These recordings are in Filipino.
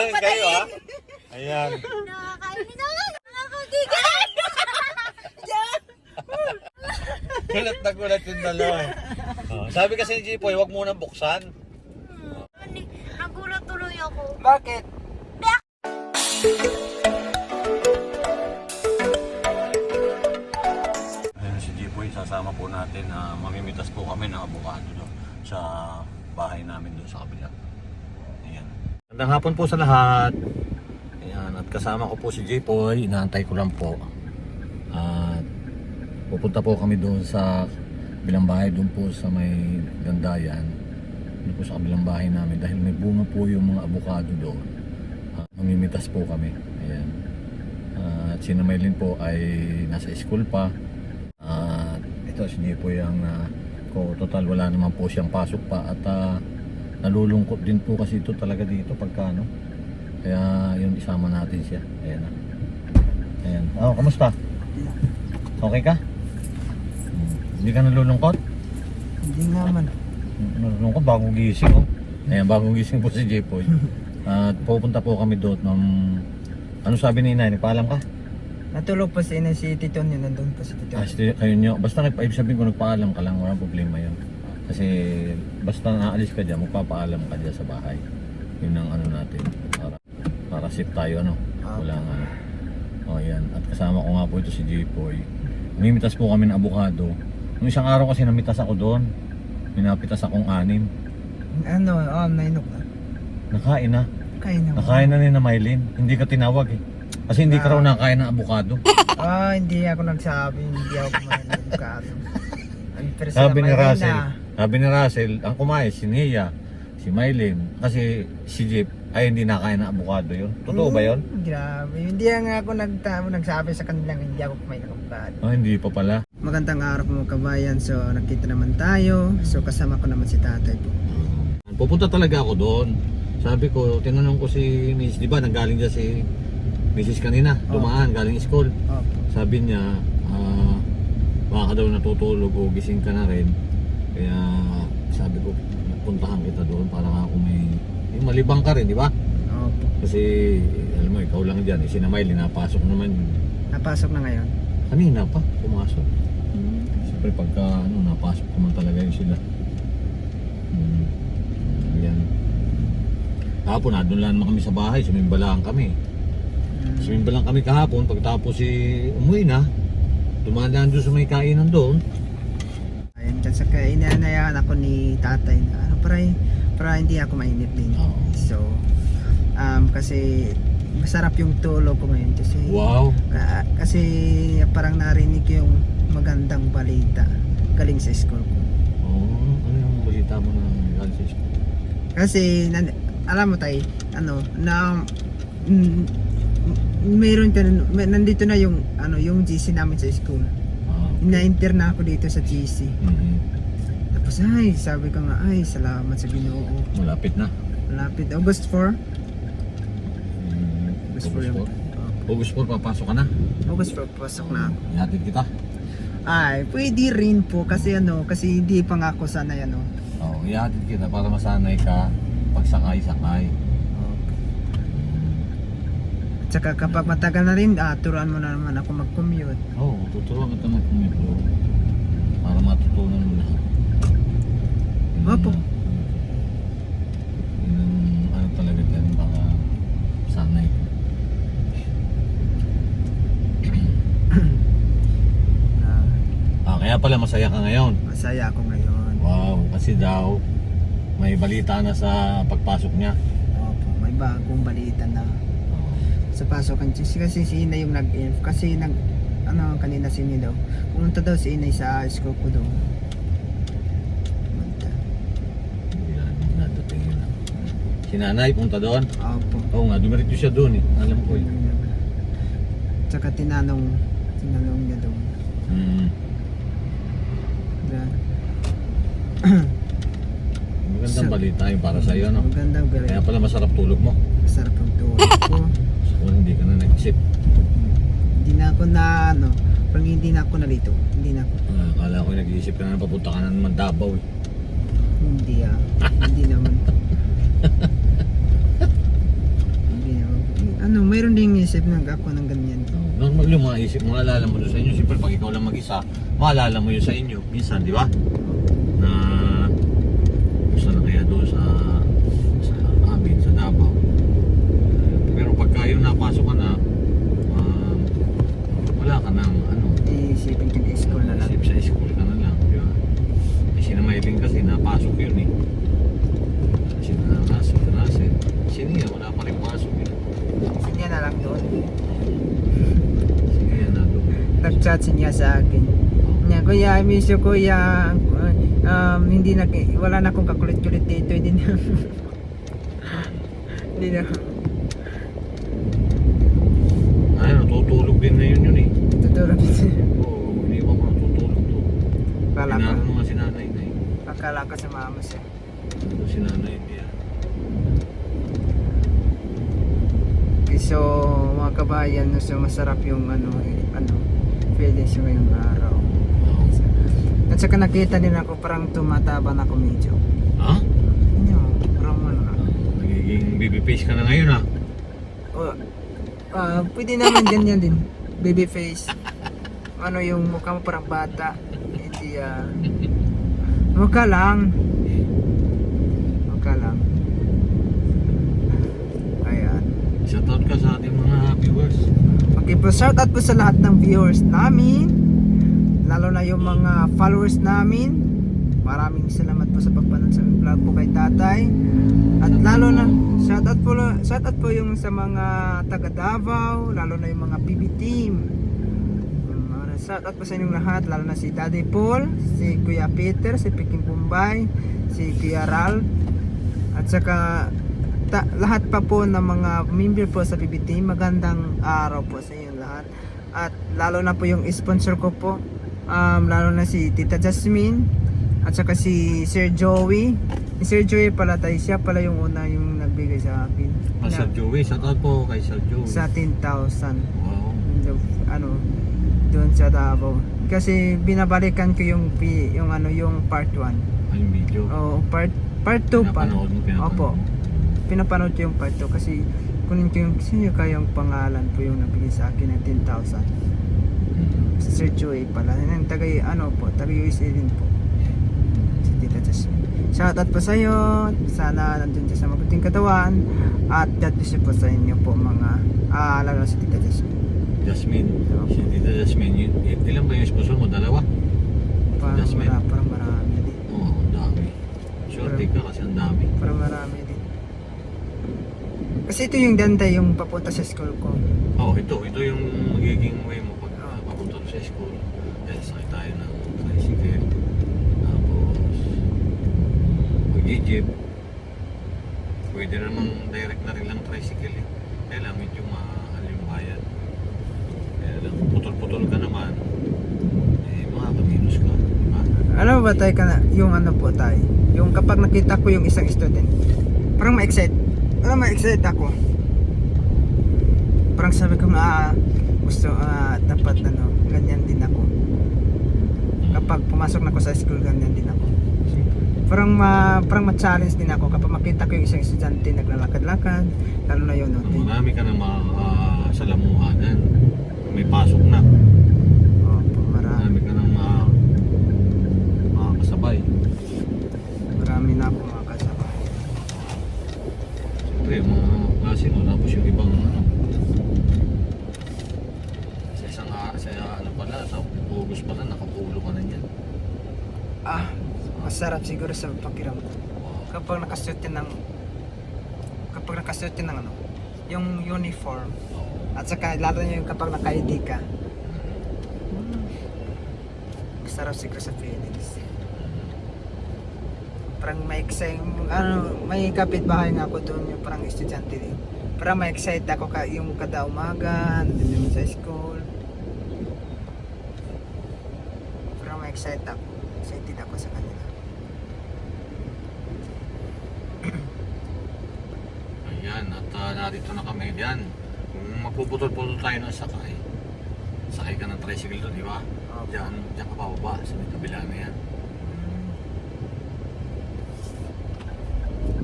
Nakakain kayo ha? Ayan. Nakakainis ako. Nakakagigil. Gulat na gulat yung dalawa. Oh, sabi kasi ni Jipoy, huwag muna buksan. Nagulat tuloy ako. Bakit? Ayun si Jipoy, sasama po natin na mamimitas po kami ng avocado doon sa bahay namin doon sa kabila. Ayan. Magandang hapon po sa lahat. Ayan, at kasama ko po si Jipoy, inaantay ko lang po. At pupunta po kami doon sa bilang bahay doon po sa may gandayan. Doon po sa kabilang bahay namin dahil may bunga po yung mga avocado doon. Ah, mamimitas po kami. Ayan. At si Namaylin po ay nasa school pa. At ito si Jipoy ang ah, ko total wala naman po siyang pasok pa at ah, nalulungkot din po kasi ito talaga dito pagka ano. Kaya yun isama natin siya. Ayan na. Ayan. Oh, kamusta? Okay ka? Hmm. Hindi ka nalulungkot? Hindi naman. Nalulungkot bagong gising oh. Ayan, bagong gising po si Jipoy. At pupunta po kami doon ng ano sabi ni Inay, nagpaalam ka? Natulog pa si Ina si Tito niya, nandun pa si Tito. Ah, sige, kayo nyo. Basta nag ibig sabihin ko nagpaalam ka lang, walang problema yun. Kasi basta naalis ka dyan, magpapaalam ka dyan sa bahay. Yun ang ano natin. Para, para safe tayo, ano. Walang ano. O yan. At kasama ko nga po ito si Jipoy. Namimitas po kami ng abukado. Nung isang araw kasi namitas ako doon. Minapitas akong anim. Ano, oh, nainok na. Nakain na. Kain na. Nakain na ni na Maylin. Hindi ka tinawag eh. Kasi hindi ka raw nakain ng abukado. Ah, hindi ako nagsabi, hindi ako kumain ng personal Sabi ni Russell. Sabi ni Russell, ang kumain si Nia, si Maylin, kasi si Jeep ay hindi nakain ng abukado yun. Totoo ba yun? Mm, Grabe. Hindi nga ako nagtamo, nagsabi sa kanilang hindi ako kumain ng avocado. Ah, hindi pa pala. Magandang araw po mga kabayan. So, nakita naman tayo. So, kasama ko naman si tatay po. Pupunta talaga ako doon. Sabi ko, tinanong ko si Miss, di ba, nanggaling dyan si Mrs. kanina, dumaan, galing school. Opo. Sabi niya, ah, baka daw natutulog o gising ka na rin. Kaya sabi ko, puntahan kita doon para ako may, yung malibang ka rin, di ba? Opo. Kasi, alam mo, ikaw lang dyan. Eh, si Namay, napasok naman Napasok na ngayon. kanina pa, pumasok. Siyempre, pagka ano, napasok naman talaga yun sila. Hmm. Yan. Kahapon, na, doon lang naman kami sa bahay, sumimbalaan kami. Mm. Sumimbalang kami kahapon, pagtapos si umuwi na, dumadaan doon sa may kainan doon. Ayun, kasi kaya inanayahan ako ni tatay na ano, para, para hindi ako mainip din. Oo. So, um, kasi masarap yung tulog ko ngayon kasi Wow! Ah, kasi parang narinig yung magandang balita galing sa school ko. Oh, ano yung balita mo ng galing sa school? Kasi nan- alam mo tay, ano, na mm, mayroon ka na- may- nandito na yung ano yung GC namin sa school. Ah, Na-enter na ako dito sa GC. mhm. Tapos ay, sabi ko nga, ay, salamat sa Ginoo. Malapit na. Malapit August 4. Mm, August 4 August yung 4. August 4, papasok ka na. August 4 pasok na ako. Ihatid kita. Ay, pwede rin po kasi ano, kasi hindi pa nga ako sanay ano. Oo, oh, ihatid kita para masanay ka pagsakay-sakay. Tsaka kapag matagal na rin, ah, turuan mo na naman ako mag-commute. Oo, oh, tuturuan kita ng kumito para matutunan mo lahat. Yun Opo. ang- Yun ang ano talaga dyan para sanay. Ah, kaya pala masaya ka ngayon. masaya ako ngayon. Wow, kasi daw may balita na sa pagpasok niya. Opo, may bagong balita na sa pasokan. Kasi, kasi si Inay yung nag-inf. Kasi nag, ano, kanina si Inay daw. Pumunta daw si Inay sa school ko daw. Pumunta. Yan, nadating yun. ah. Si nanay punta doon. Opo. Oo nga, dumiretso siya doon eh. Alam ko eh. Tsaka tinanong, tinanong niya daw. Mm. Diba? Magandang So- balita yun para sa iyo, no? Magandang Kaya balita. pala masarap tulog mo. Masarap ang tulog ko. So, hindi ka na nag-isip. Hindi na ako na, ano, parang hindi na ako nalito. Hindi na ako. Ah, akala ko nag-iisip ka na papunta ka na naman Davao eh. Hindi ah. hindi naman. mayroon ding isip ng ako ng ganyan. Normal yung mga isip, maalala mo doon sa inyo. Siyempre, pag ikaw lang mag-isa, maalala mo yun sa inyo. Minsan, di ba? Na gusto na kaya doon sa sa amin, sa Davao. Pero pagka yung napasok ka na, um, wala ka nang ano, Iisipin ko di school na lang. Isip sa school ka na lang, di ba? Eh, si Namaylin kasi napasok yun eh. Si Nanasi, Nanasi. Si Nia, wala pa rin pasok yun. Sige na lang doon. Sige, yan na doon eh. Nag-chat niya sa akin. Niya, kuya, I miss you, kuya. Um, hindi na, wala na akong kakulit-kulit dito. Hindi na. hindi na. Ay, natutulog din na yun yun eh. Tutulog. Oo, hindi pa pa natutulog doon. Akala ko, Pinaro nga si nanay na eh. akala ko sa mama siya. Ano si nanay ah. Okay, so, mga kabayan, no, so masarap yung ano, eh, ano, yung ngayong araw. At saka nakita din ako parang tumataba na ako medyo. Ha? Ano, parang ano, Nagiging baby face ka na ngayon ah. oh, ah, pwede naman ganyan din, baby face. Ano yung mukha mo parang bata. Hindi, ah, mukha lang. Mukha lang. Ayan. Shoutout ka sa ating mga viewers. Okay po, shout out po sa lahat ng viewers namin. Lalo na yung mga followers namin. Maraming salamat po sa pagpanood sa vlog po kay tatay. At lalo na, shout out po, shout out po yung sa mga taga Davao, lalo na yung mga PB team. Shout out po sa inyong lahat, lalo na si Daddy Paul, si Kuya Peter, si Peking Bombay, si Kuya Ral, at saka ta- lahat pa po ng mga member po sa PBT, magandang araw po sa inyo lahat. At lalo na po yung sponsor ko po, um, lalo na si Tita Jasmine, at saka si Sir Joey. Si Sir Joey pala tayo, siya pala yung una yung nagbigay sa akin. Ah, Sir Joey, shoutout po kay Sir Joey. sa 10,000 Wow. the- ano doon sa Davao. Kasi binabalikan ko yung yung ano yung part 1. Ay, video. Oh, part part 2 pa. Pinapanood mo, pinapanood Opo. mo. Pinapanood ko yung part 2 kasi kunin ko yung sino kayang pangalan po yung nabigay sa akin ng 10,000. Si Sir Joey pala. Yan, taga ano po, taga USA din po. Si Tita Jasmine. Shoutout po sa iyo. Sana nandun siya sa mabuting katawan. At God bless po sa inyo po mga ah, lalo si Tita Jasmine. Jasmine. Si Tita Jasmine. Yun, il- ilan ba yung sponsor mo? Dalawa? Parang, Jasmine. mara, parang marami din. Oo, ang dami. Sure, take ka kasi ang dami. Parang. Kasi ito yung dantay yung papunta sa school ko. Oo, oh, ito. Ito yung magiging way mo pag uh, papunta sa school. Dahil sakay tayo ng tricycle. Tapos, mag-jeep. Pwede namang direct na rin lang tricycle eh. Kaya lang medyo mahal yung bayad. Kaya lang, putol-putol ka naman. Eh, makakaminus ka. Diba? Alam mo ba tayo ka na, yung ano po tayo? Yung kapag nakita ko yung isang student, parang ma-excite. Parang ma-excite ako. Parang sabi ko nga, ah, gusto, ah, dapat ano, ganyan din ako. Kapag pumasok na ako sa school, ganyan din ako. Parang ma, parang ma-challenge din ako kapag makita ko yung isang estudyante naglalakad-lakad, lalo na yun, marami ka na mga uh, salamuhanan. May pasok na. Opo, marami, Marami ka ng mga mga kasabay. marami na ako mga kasabay. Siyempre, yung mga klase mo, tapos yung ibang ano. Sa isang a- sa ano pala, sa August pala, nakapulo ka na niyan. Ah, masarap siguro sa pakiramdam. Kapag nakasuot ng kapag nakasuot ng ano yung uniform at saka lalo na yung kapag naka-ID ka masarap siguro sa feelings. Parang may excite ano may kapitbahay nga ako doon yung parang estudyante din. Parang may excite ako ka, yung kada umaga nandun sa school. Parang may excite ako narito na kami dyan. Kung magpuputol-putol tayo ng sakay, sakay ka ng tricycle doon, di ba? Okay. Diyan, diyan ka pababa sa may kabila na yan.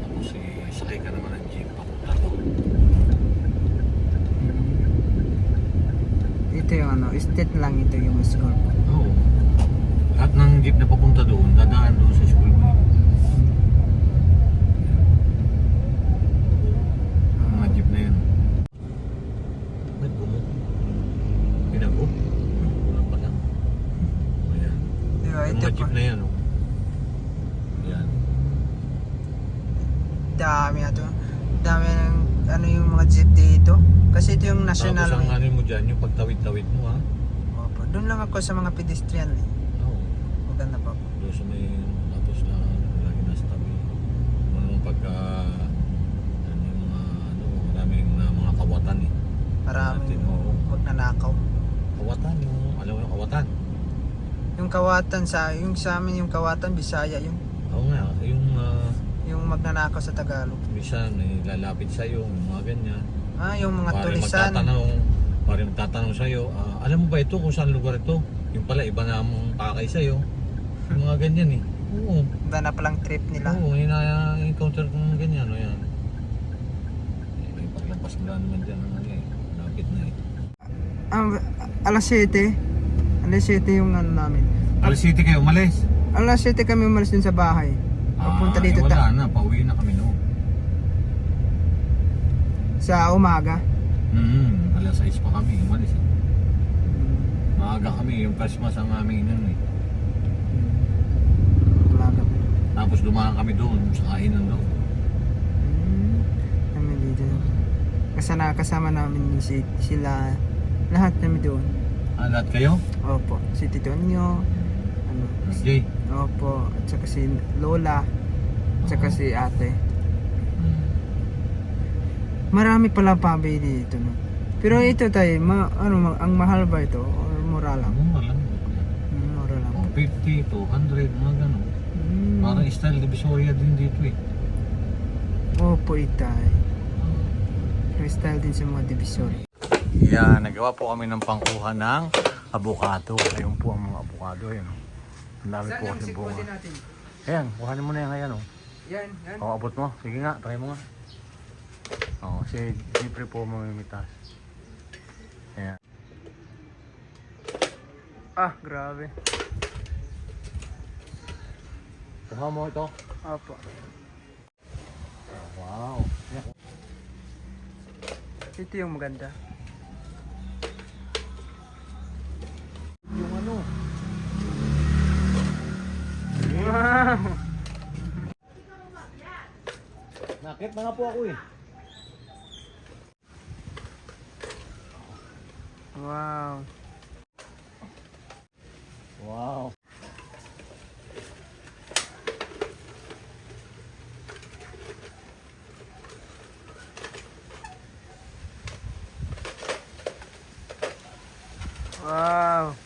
Tapos eh, sakay ka naman ng jeep papunta doon. Ito yung ano, state lang ito yung school. Oo. Oh. Lahat ng jeep na papunta doon, dadaan doon sa school Tapos ang way. ano mo dyan, yung pagtawid-tawid mo ha. Opo. Doon lang ako sa mga pedestrian eh. Oo. Maganda pa po. Doon sa may, tapos na, lagi nasa tabi. Ano pagka, ano yung mga, ano, maraming na mga kawatan eh. Maraming Natin, oo. magnanakaw. Kawatan, yung, alam mo yung kawatan. Yung kawatan sa, yung sa amin yung kawatan, Bisaya yung, Oo nga, yung, uh, yung magnanakaw sa Tagalog. minsan, eh, lalapit sa'yo, yung mga ganyan. Ah, yung mga Pare tulisan. magtatanong, pare magtatanong sa'yo, ah, alam mo ba ito kung saan lugar ito? Yung pala, iba na ang pakay sa'yo. Yung mga ganyan eh. Oo. Iba na palang trip nila. Oo, yung na-encounter ko ng ganyan, o yan. Eh, may paglampas mo lang naman dyan ano eh, lapit na eh. Ang alas 7. Alas 7 yung ano namin. Alas City kayo, umalis? Alas 7 kami umalis din sa bahay. Papunta Ah, dito eh, ta- wala na, pauwi na kami noon. Sa umaga. Mm, alas 6 pa kami, umalis eh. Maaga kami, yung Christmas ang aming inan eh. Umaga. Tapos dumaan kami doon sa kainan doon. Hmm. Kami dito. Kasama, kasama namin si, sila. Lahat kami doon. Ah, lahat kayo? Opo. Si Tito Nyo. Ano. Jay. Opo. At saka si Lola. At saka si ate. Mm. Marami pala pabay dito. No? Pero ito tayo, ma, ano, ma- ang mahal ba ito? Or mura lang? Mura lang. Hmm, mura lang. 150, 200, mga ganun. Hmm. Parang style divisoria din dito eh. Opo, itay. Freestyle din sa mga divisory. Yeah, nagawa po kami ng pangkuha ng avocado. Ayun po ang mga avocado. Ayan, oh. Ang dami po kasi bunga. natin? Ayan, kuhanin mo na yan. Ayan, oh. Yan, yan. O, abot mo. Sige nga, try mo nga. Oo, si Jeffrey po mamimitas. Ayan. Ah, grabe. Kuha mo ito. Opo. Wow. Ayan. Ito yung maganda. Yung ano. Wow! Nakit na nga po ako eh. Wow. Wow. Wow.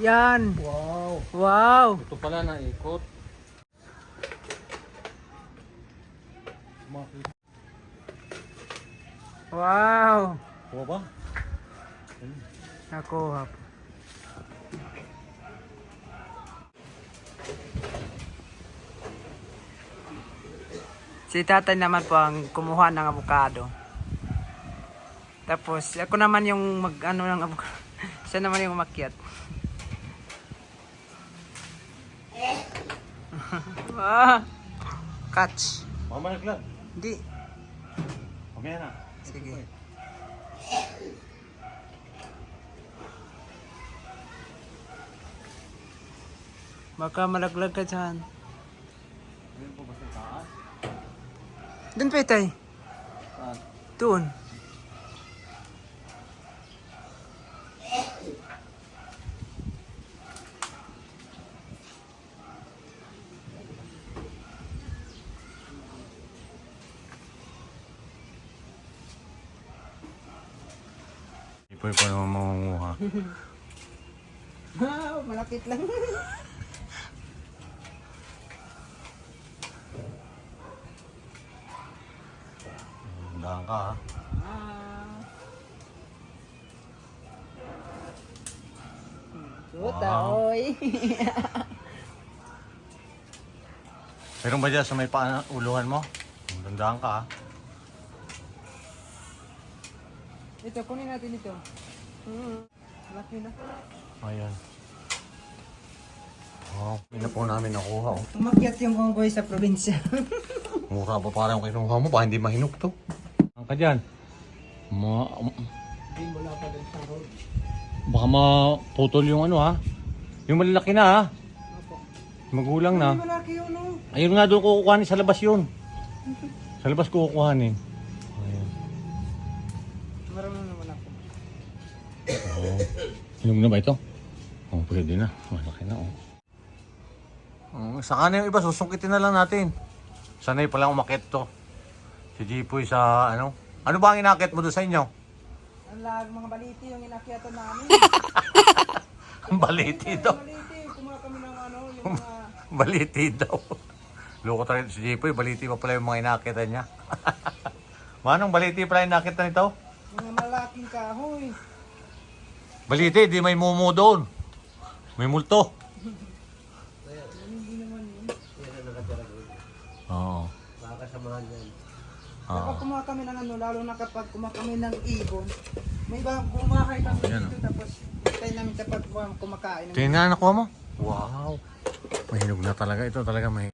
Yan. Wow. Wow. Ito pala na ikot. Makita. Wow. Kuha ba? Nakuha po. Si tatay naman po ang kumuha ng avocado. Tapos, ako naman yung mag, ano ng avocado. Siya naman yung umakyat. ah, catch. Mama naglag. Hindi. Okay na. Sige. Baka malaglag ka dyan. Doon pa tay. Doon. Po pa naman mangunguha. Wow, malapit lang. ka ha. Puta, Wow. oy. Meron ba dyan sa may paan uluhan mo? Dandahan ka ha. Ito, kunin natin ito. Hmm. Laki na. Ayan. Hindi na po namin nakuha. Oh. Umakyat yung unggoy sa probinsya. Mura pa parang kinuha mo, baka hindi mahinok to. Ka dyan. Ma... Wala pa din sa road. Baka maputol yung ano ha. Yung malalaki na ha. Magulang na. Malaki yun, no? Ayun nga doon kukuhanin sa labas yun. Sa labas kukuhanin. Ayan. Marunong naman ako. Oo. Hinog na ba ito? Oh, pwede na. Malaki na oh. Oh, saka na yung iba, susungkitin na lang natin. Sanay pala umakit to. Si Jipoy sa ano? Ano ba ang inakit mo doon sa inyo? Ang lag, mga baliti yung inakyatan namin. Ang baliti daw. baliti, kumuha kami ng ano, yung mga... Baliti daw. Loko talaga si Jipoy, baliti pa pala yung mga inakitan niya. Manong baliti pala yung inakitan nito? Mga malaking kahoy. Baliti, di may mumu doon. May multo. Hindi naman yun. Oo. Kapag kumuha kami ng ano, lalo na kapag kumuha kami ng ibon, may iba bumahay kami Ayan, dito tapos tayo namin kum- kumakain. ng- Tingnan nakuha mo. Wow. Mahinog na talaga. Ito talaga may...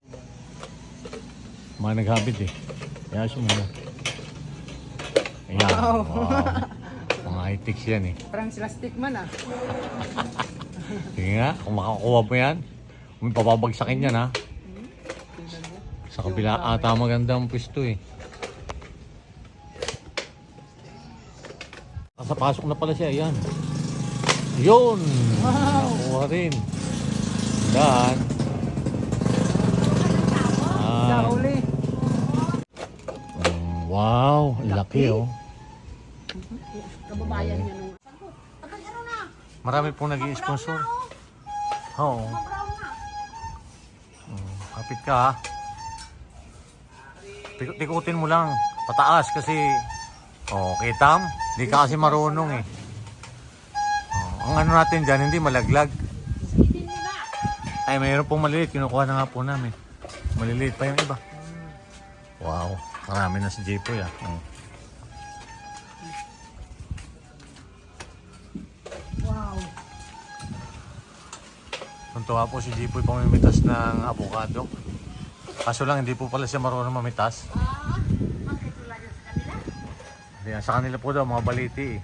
Mga naghabit eh. Kaya siya muna. Ayan. Wow. Wow. Mga high-techs yan eh. Parang sila stickman ah. Sige nga, kung makakuha mo yan, may papabagsakin yan ha. Tingnan mo. Sa kabila ata magandang pwesto eh. Nasa pasok na pala siya, ayan. Yun! Wow! Nakuha rin. Dan. Sa huli. wow, laki oh. Kababayan niya nung... Marami pong nag sponsor Oo. Mm, Kapit ka ha. Tik- tikutin mo lang. Pataas kasi. Oh, kitam. Hindi ka kasi marunong eh. Oh, ang ano natin dyan, hindi malaglag. Ay, mayroon pong maliliit. Kinukuha na nga po namin. Maliliit pa yung iba. Wow. Marami na si Jipoy ah. Wow. Tuntua po si Jipoy pamimitas ng avocado. Kaso lang, hindi po pala siya marunong mamitas. Ah, Yan, sa kanila po daw, mga baliti eh.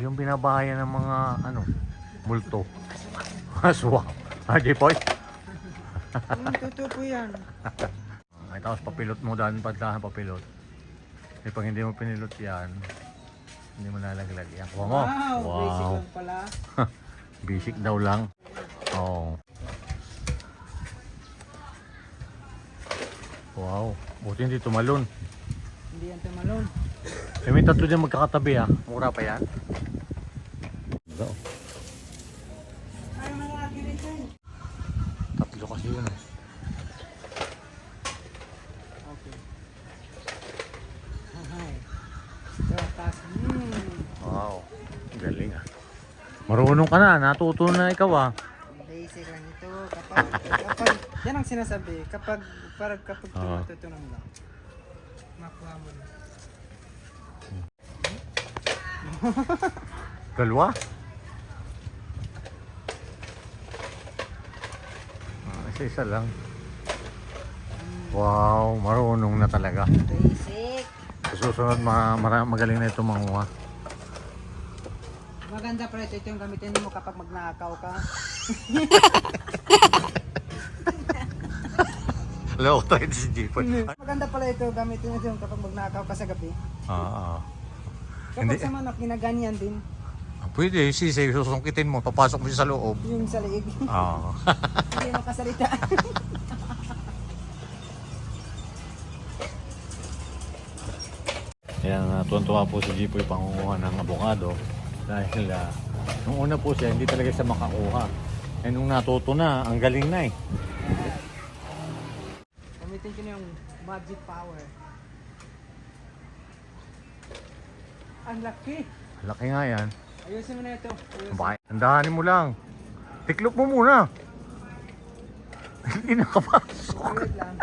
Yung binabahayan ng mga, ano, multo. Aswa. Ah, Jipoy? Totoo po yan. Ay, tapos papilot mo daan pagdahan papilot. Eh, pag hindi mo pinilot yan, hindi mo nalaglag. Yan, kuha mo. Wow, basic Wow. lang pala. Basic daw lang. Oo. Wow. Buti hindi tumalon. Hindi yan tumalon. Eh, may tatlo dyan magkakatabi ah. Mura pa yan. Yan. Tatlo kasi yun eh. Okay. Hi. Wow. Galing ah. Marunong ka na. Natuto na ikaw ah. Basic lang ito. Kapag, kapag, yan ang sinasabi. Kapag, parang kapag Oo. tumututunan mo lang. Makuha mo na. Dalawa? Ah, isa-isa lang. Wow, marunong na talaga. Basic. Sa susunod, ma mara- magaling na ito manguha. Maganda pala ito. Ito yung gamitin mo kapag magnakaw ka. Hello, tayo si Jipoy. Maganda pala ito. Gamitin mo ito kapag magnakaw ka sa gabi. Ah, ah. Kapag Hindi. sa manok, ginaganyan din. Ah, Pwede, sisi, susungkitin mo, papasok mo siya sa loob. Yung sa liig. Ah. Hindi makasalita. Kaya uh, tuwan-tuwa po si Jipoy pangunguha ng abogado dahil ah, nung una po siya hindi talaga siya makakuha. Eh nung natuto na, ang galing na eh. Ko na yung magic power. Ang laki. Laki nga yan. Ayusin mo na ito. Ayusin. Bakit? Tandahanin mo lang. Tiklop mo muna. Hindi nakapasok. Wait lang.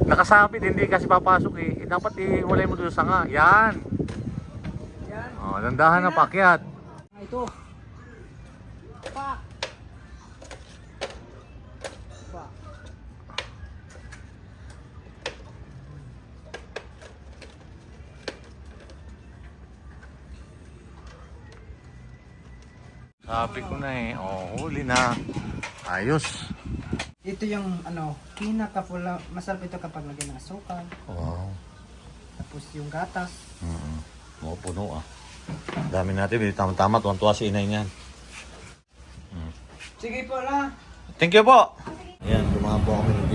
Nakasabit, hindi kasi papasok eh. eh dapat iwalay mo doon sa sanga. Yan. Yan. Oh, dandahan na pakyat. Ito. Sabi ko na eh. Oh, huli na. Ayos. Ito yung ano, pinakapula, masarap ito kapag lagyan ng asukal. Wow. Tapos yung gatas. Mm Oo, puno ah. Dami natin. Tama-tama. Tuwan-tuwa si inay niyan. Sige po la. Thank you po. Ayan, tumabo kami ng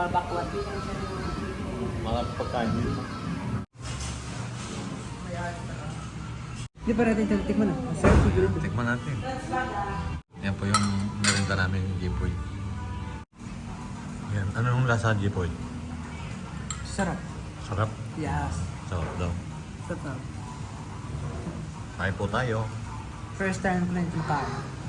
barbacoa. mga pagkain dito. Di ba natin ito tikman na? Masarap siguro. Tikman natin. Yan po yung merienda namin yung Jipoy. Yan. Ano yung lasa Jipoy? Sarap. Sarap. Yes. Sarap daw. Sarap. Kain po tayo. First time ko na ito makain.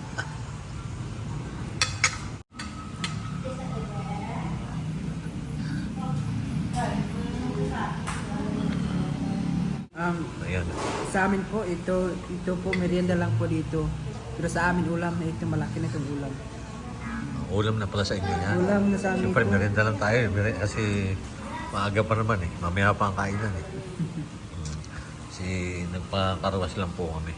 Um, Ayan. Sa amin po, ito, ito po merienda lang po dito. Pero sa amin ulam na ito, malaki na itong ulam. Ulam na pala sa inyo yan. Ulam na sa amin Siyempre, po. merienda lang tayo. eh. Kasi maaga pa naman eh. Mamaya pa ang kainan eh. Mm. Kasi nagpakarwas lang po kami.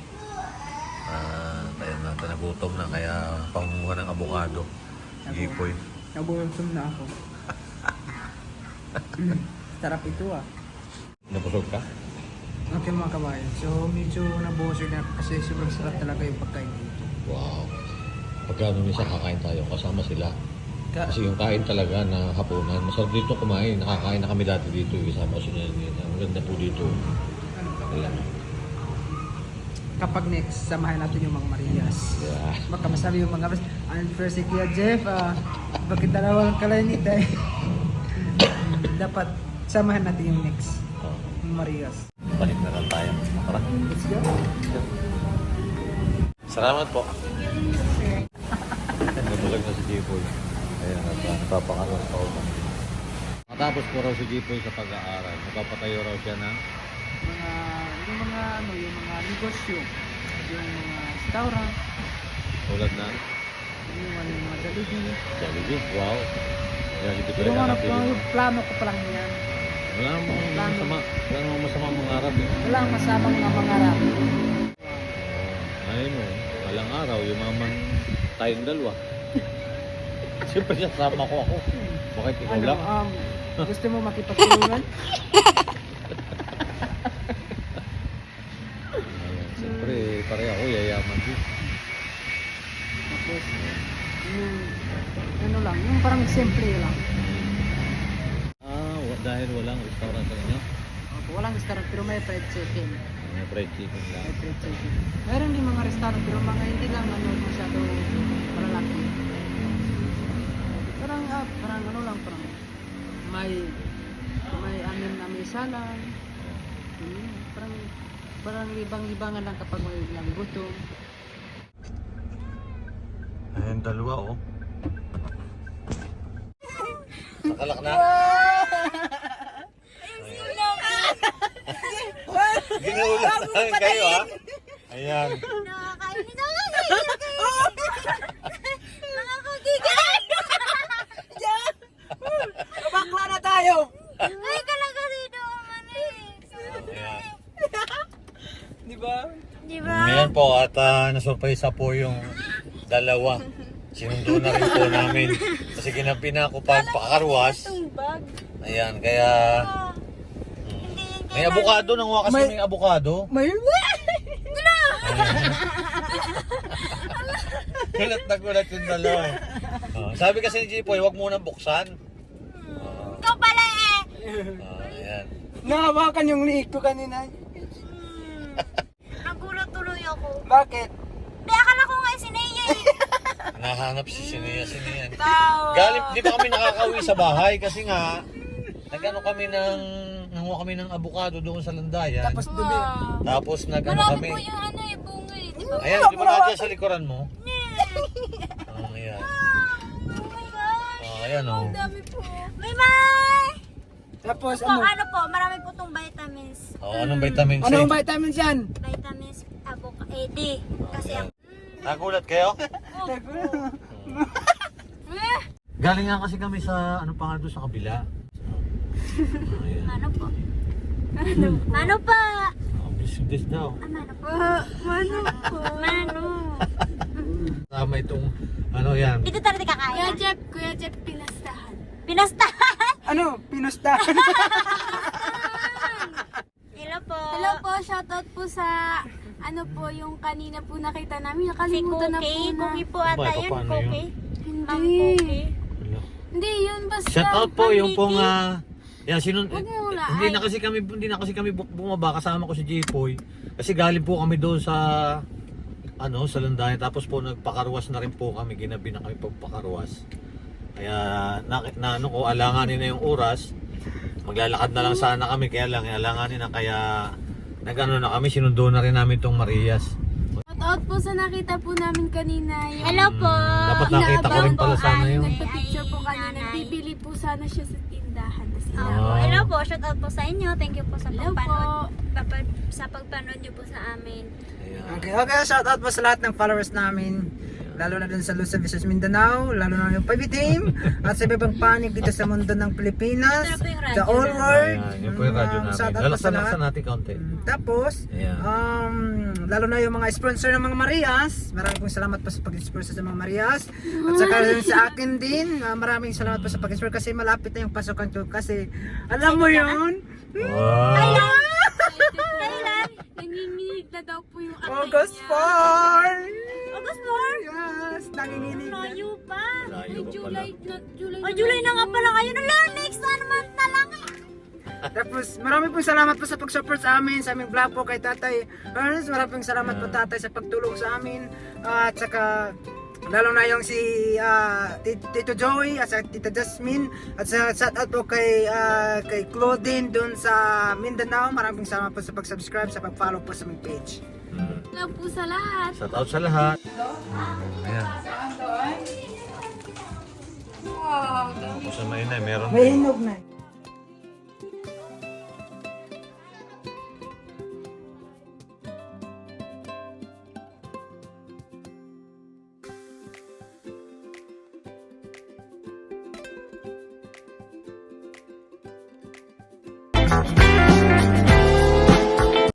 Ah, kaya natin nagutom na kaya pangunguha ng abogado. Gipoy. Nabulsum na ako. Mm, Sarap ito ah. Nabusog ka? Okay mga kabayan. So medyo nabusog na kasi sobrang sarap talaga yung pagkain dito. Wow. Pagka minsan kakain tayo, kasama sila. Ka- Kasi yung kain talaga na hapunan, masarap dito kumain. Nakakain na kami dati dito, isama ko si. Ang ganda po dito. ano, Ayan. kapag next, samahan natin yung mga Marias. Yeah. Baka masabi yung mga Marias. And first si Kuya Jeff, ah, bakit dalawang kalanit eh? Dapat samahan natin yung next. Oh, Marias. Let's go. Salamat po. Nabulag na si Jipoy. Ayan, at uh, napapakaros pa ako. Matapos po raw si Jipoy sa pag-aaral. Napapatayo raw siya ng Mga, yung mga ano, yung mga negosyo. Yung mga restaurant. tulad ng Yung mga, yung mga Jollibee. Jollibee. Wow. Jollibee ano, napili mo. yung plano ko pa lang yan. Wala namang masama. Wala namang masama ang mga Arab eh. Walang masamang mga mangarap. Oh, ayun mo. Alang araw, yung maman tayong dalawa. Siyempre sasama ko ako. Bakit ikaw Ano, lang? um, gusto mo makipagtulungan? Ayun, Siyempre, pare ako, yayaman din. Tapos, yung, ano lang, yung parang simple lang. Ah, dahil walang restaurant sa inyo. Opo, walang restaurant pero may fried chicken. May fried chicken lang. May fried chicken. Mayroon din mga restaurant pero mga hindi lang ano masyado malalaki. Parang ah, parang ano lang parang may may anim na may salang. Hmm, parang parang libang-libangan lang kapag may lang gutom. Ayun, dalawa oh. Nakalak na. Ginulat lang kayo ha. Ayan. Nakakain nito lang. Nakakagigil. Bakla na tayo! Ay, ka lang kasi naman eh. Ayan. Di ba? Di ba? Ngayon po at uh, nasurpresa po yung dalawa. Sinundo na rin po namin. Kasi ginampi na ako pa pakarwas. Ayan, kaya... May abukado, nanguha kasi May- may abukado. May Gulat na gulat yung dalawa. Ah, sabi kasi ni Jipoy, huwag muna buksan. Ah, Ikaw pala eh. ah, ayan. Nahawakan yung liig ko kanina. Nagulat tuloy ako. Bakit? Di, akala ko nga si Nea eh. Nahanap si Sinia, Sinia. Tawa. Galing, di ba kami nakakauwi sa bahay kasi nga, nagano kami ng, nanguha kami ng abukado doon sa Landayan. Tapos dumi. Wow. Tapos nagano Marami kami. po yung ano eh, bunga eh. Di ba? Ayan, di ba nandiyan sa likuran mo? Oh, ayan. Oh my gosh. Oh, ayan oh. Dami po. May may! Tapos Po, ano? ano po, marami po itong vitamins. Oh, anong vitamin C? Ano ang vitamins yan? Vitamins avoc eh, D. Kasi ang... Nagulat kayo? Eh, Galing nga kasi kami sa, ano pa nga doon sa kabila. Ayan. Ano po? Ano? Ano pa? Oh, bis daw. Ah, Mano po? Mano po? Mano? Tama itong, ano yan. Dito talaga kakain. Kuya Jeff, Kuya Jeff, pinastahan. Pinastahan! Ano? Pinustahan. Hello po. Hello po, shoutout po sa ano po yung kanina po nakita namin. Si Nakalimutan na po Cookie. na. Cookie po ata Ba, yun. paano Cookie. Ma'am Hindi. Cookie. Wala. Hindi, yun basta. Shout out po yung pong ah, yan sinun Huwag mo hindi ay. na kasi kami hindi na kasi kami bu- bumaba. Kasama ko si Jipoy. Kasi galing po kami doon sa ano sa Landayan. Tapos po nagpakarwas na rin po kami. Ginabi na kami pagpakarwas kaya na, na ano ko alanganin na yung oras. Maglalakad na lang sana kami. Kaya lang alanganin na. Kaya nagano na kami. Sinundo na rin namin tong Marias. Shoutout po sa nakita po namin kanina. Yung Hello po. dapat nakita ko rin pala sana Ay, yung Nagpa-picture po ay, kanina. nanay. Bibili po sana siya sa Ah. Hello po. Shout out po sa inyo. Thank you po sa Hello pagpanood. po. Papa- sa pagpanood niyo po sa amin. Ayan. Okay, okay, shout out po sa lahat ng followers namin. Lalo na dun sa Luzon, Visayas, Mindanao, lalo na yung Pavi Team, at sa ibang panig dito sa mundo ng Pilipinas, the all world. Ayan, yun po yung radyo Um, namin laksan natin kaunti. Mm, Tapos, Ayan. um, lalo na yung mga sponsor ng mga Marias, maraming pong salamat po sa pag-sponsor sa mga Marias. At saka rin sa akin din, ah, maraming salamat po sa pag-sponsor kasi malapit na yung pasukan ko kasi alam mo yun, wow. Kailan? Nanginginig na daw po yung atay August niya. 4! August 4? Yes, nanginginig na. Layo pa. Layo Ay, pa pala. July na, July O, July na nga pala ngayon. Ala, next one month na lang. Tapos marami pong salamat po sa pag-support sa amin, sa aming vlog po kay Tatay Ernest. Marami pong salamat po Tatay sa pagtulong sa amin. at saka lalo na yung si Ti- Tito Joey at sa Tita Jasmine at sa shout out po kay ah, kay Claudine dun sa Mindanao. Maraming salamat po sa pag-subscribe, sa pag-follow po sa aming page. Mm. Hello po sa lahat. Shout out sa lahat. Ayan. Tapos sa mainay, meron May hinog na.